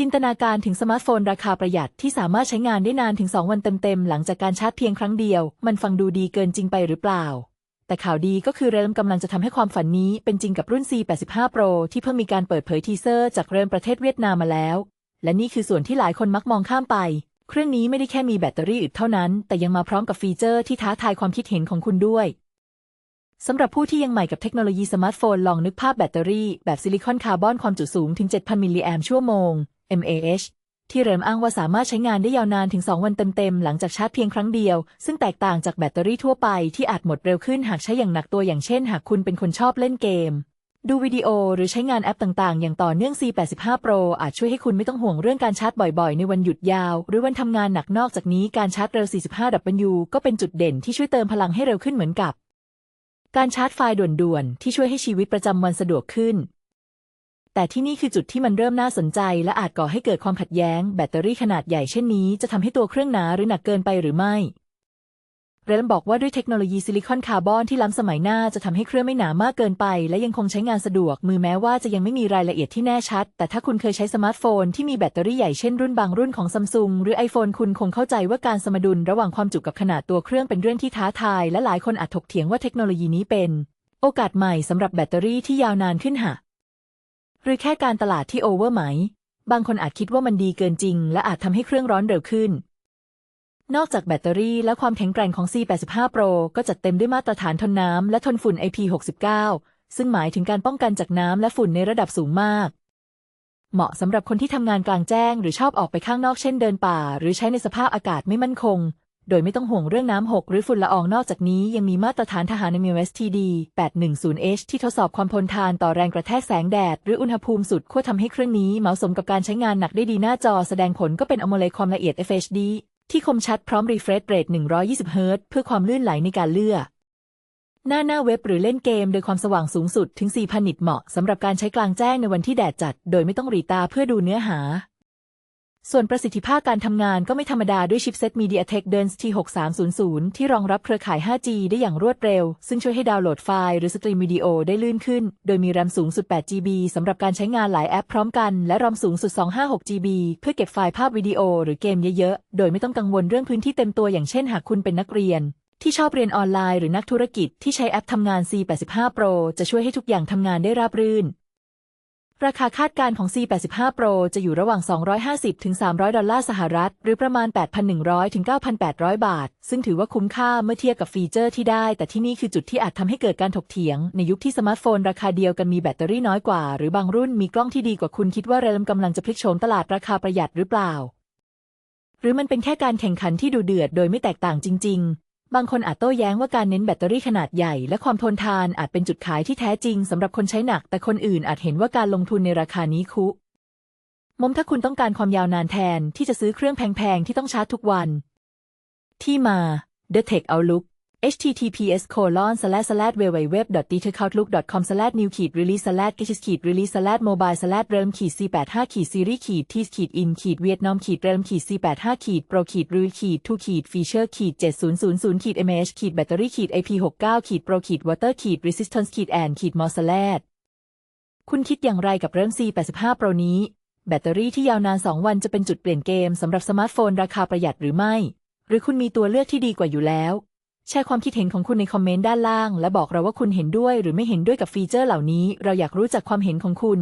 จินตนาการถึงสมาร์ทโฟนราคาประหยัดที่สามารถใช้งานได้นานถึง 2 วันเต็มๆ หลังจากการชาร์จเพียงครั้งเดียว มันฟังดูดีเกินจริงไปหรือเปล่า แต่ข่าวดีก็คือเรมกำลังจะทำให้ความฝันนี้เป็นจริงกับรุ่น C85 Pro ที่เพิ่งมีการเปิดเผยทีเซอร์จากเรมประเทศเวียดนามมาแล้ว และนี่คือส่วนที่หลายคนมักมองข้ามไป เครื่องนี้ไม่ได้แค่มีแบตเตอรี่อึดเท่านั้น แต่ยังมาพร้อมกับฟีเจอร์ที่ท้าทายความคิดเห็นของคุณด้วยสำหรับผู้ที่ยังใหม่กับเทคโนโลยีสมาร์ทโฟนลองนึกภาพแบตเตอรี่แบบซิลิคอนคาร์บอนความจุสูงถึง 7,000 มิลลิแอมชั่วโมง mAh ที่เริ่มอ้างว่าสามารถใช้งานได้ยาวนานถึง 2 วันเต็ม ๆ หลังจากชาร์จเพียงครั้งเดียว ซึ่งแตกต่างจากแบตเตอรี่ทั่วไปที่อาจหมดเร็วขึ้นหากใช้อย่างหนักตัวอย่างเช่น หากคุณเป็นคนชอบเล่นเกม ดูวิดีโอหรือใช้งานแอปต่างๆ อย่างต่อเนื่อง C85 Pro อาจช่วยให้คุณไม่ต้องห่วงเรื่องการชาร์จบ่อยๆ ในวันหยุดยาว หรือวันทำงานหนักนอกจากนี้การชาร์จเร็ว 45W ก็เป็นจุดเด่นที่ช่วยเติมพลังให้เร็วขึ้นเหมือนกับ การชาร์จไฟล์ด่วนๆที่ช่วยให้ชีวิตประจำวันสะดวกขึ้น แต่ที่นี่คือจุดที่มันเริ่มน่าสนใจ และอาจก่อให้เกิดความขัดแย้ง แบตเตอรี่ขนาดใหญ่เช่นนี้จะทำให้ตัวเครื่องหนาหรือหนักเกินไปหรือไม่เรนบอกว่าด้วยเทคโนโลยีซิลิคอนคาร์บอนที่ล้ำสมัยหน้าจะทำให้เครื่องไม่หนามากเกินไป และยังคงใช้งานสะดวก มือแม้ว่าจะยังไม่มีรายละเอียดที่แน่ชัด แต่ถ้าคุณเคยใช้สมาร์ทโฟนที่มีแบตเตอรี่ใหญ่เช่นรุ่นบางรุ่นของซัมซุงหรือ iPhone คุณคงเข้าใจว่าการสมดุลระหว่างความจุกับขนาดตัวเครื่องเป็นเรื่องที่ท้าทาย และหลายคนอาจถกเถียงว่าเทคโนโลยีนี้เป็น โอกาสใหม่สำหรับแบตเตอรี่ที่ยาวนานขึ้นหะ รือแค่การตลาดที่โอเวอร์ไหม บางคนอาจคิดว่ามันดีเกินจริง และอาจทำให้เครื่องร้อนเร็วขึ้น นอกจากแบตเตอรี่และความแข็งแกร่งของ C85 Pro ก็จัดเต็มด้วยมาตรฐานทนน้ำและทนฝุ่น IP69 ซึ่งหมายถึงการป้องกันจากน้ำและฝุ่นในระดับสูงมาก เหมาะสำหรับคนที่ทำงานกลางแจ้ง หรือชอบออกไปข้างนอกเช่นเดินป่า หรือใช้ในสภาพอากาศไม่มั่นคง โดยไม่ต้องห่วงเรื่องน้ำหกหรือฝุ่นละอองนอกจากนี้ยังมีมาตรฐานทหาร MUSTD 810H ที่ทดสอบความทนทานต่อแรงกระแทกแสงแดด หรืออุณหภูมิสุดขั้วทำให้เครื่องนี้เหมาะสมกับการใช้งานหนักได้ดีหน้าจอแสดงผลก็เป็น AMOLED ความละเอียด FHD ที่คมชัดพร้อม refresh rate 120 Hz เพื่อความลื่นไหลในการเลือกหน้าหน้าเว็บหรือเล่นเกมโดยความสว่างสูงสุดถึง 4,000 นิตเหมาะสำหรับการใช้กลางแจ้งในวันที่แดดจัด โดยไม่ต้องหรีตาเพื่อดูเนื้อหา ส่วนประสิทธิภาพการทำงานก็ไม่ธรรมดาด้วยชิปเซ็ต MediaTek Dimensity 6300 ที่รองรับเครือข่าย 5G ได้อย่างรวดเร็ว ซึ่งช่วยให้ดาวน์โหลดไฟล์หรือสตรีมวิดีโอได้ลื่นขึ้น โดยมี RAM สูงสุด 8GB สำหรับการใช้งานหลายแอปพร้อมกัน และ ROM สูงสุด 256GB เพื่อเก็บไฟล์ภาพวิดีโอหรือเกมเยอะๆ โดยไม่ต้องกังวลเรื่องพื้นที่เต็มตัวอย่างเช่นหากคุณเป็นนักเรียนที่ชอบเรียนออนไลน์หรือนักธุรกิจที่ใช้แอปทำงาน C85 Pro จะช่วยให้ทุกอย่างทำงานได้ราบรื่น ราคาคาดการณ์ของ C85 Pro จะอยู่ระหว่าง 250 ถึง 300 ดอลลาร์สหรัฐ หรือประมาณ 8,100 ถึง 9,800 บาท ซึ่งถือว่าคุ้มค่าเมื่อเทียบกับฟีเจอร์ที่ได้ แต่ที่นี่คือจุดที่อาจทำให้เกิดการถกเถียง ในยุคที่สมาร์ทโฟนราคาเดียวกันมีแบตเตอรี่น้อยกว่า หรือบางรุ่นมีกล้องที่ดีกว่าคุณคิดว่าเรมกำลังจะพลิกโฉมตลาดราคาประหยัดหรือเปล่า หรือมันเป็นแค่การแข่งขันที่ดูเดือด โดยไม่แตกต่างจริง บางคนอาจโต้แย้งว่าการเน้นแบตเตอรี่ขนาดใหญ่และความทนทานอาจเป็นจุดขายที่แท้จริงสำหรับคนใช้หนัก แต่คนอื่นอาจเห็นว่าการลงทุนในราคานี้คุมมถ้าคุณต้องการความยาวนานแทนที่จะซื้อเครื่องแพงๆ ที่ต้องชาร์จทุกวัน ที่มา The Tech Outlook https colon slash slash www.dtechoulook.com slash new ขีด release slash gis ขีด release slash mobile slash realm ขีด c85 ขีด series ขีด t ขีด in ขีด vietnam ขีด realm ขีด c85 ขีด pro ขีด ru ขีด2ขีด feature ขีด 7000 ขีด mh ขีด battery ขีด ip69 ขีด pro ขีด water ขีด resistance ขีด and ขีด more slash คุณคิดอย่างไรกับเริ่ม C85 Pro นี้ แบตเตอรี่ที่ยาวนาน 2 วันจะเป็นจุดเปลี่ยนเกมสำหรับสมาร์ทโฟนราคาประหยัดหรือไม่ หรือคุณมีตัวเลือกที่ดีกว่าอยู่แล้ว แชร์ความคิดเห็นของคุณในคอมเมนต์ด้านล่าง และบอกเราว่าคุณเห็นด้วยหรือไม่เห็นด้วยกับฟีเจอร์เหล่านี้ เราอยากรู้จักความเห็นของคุณ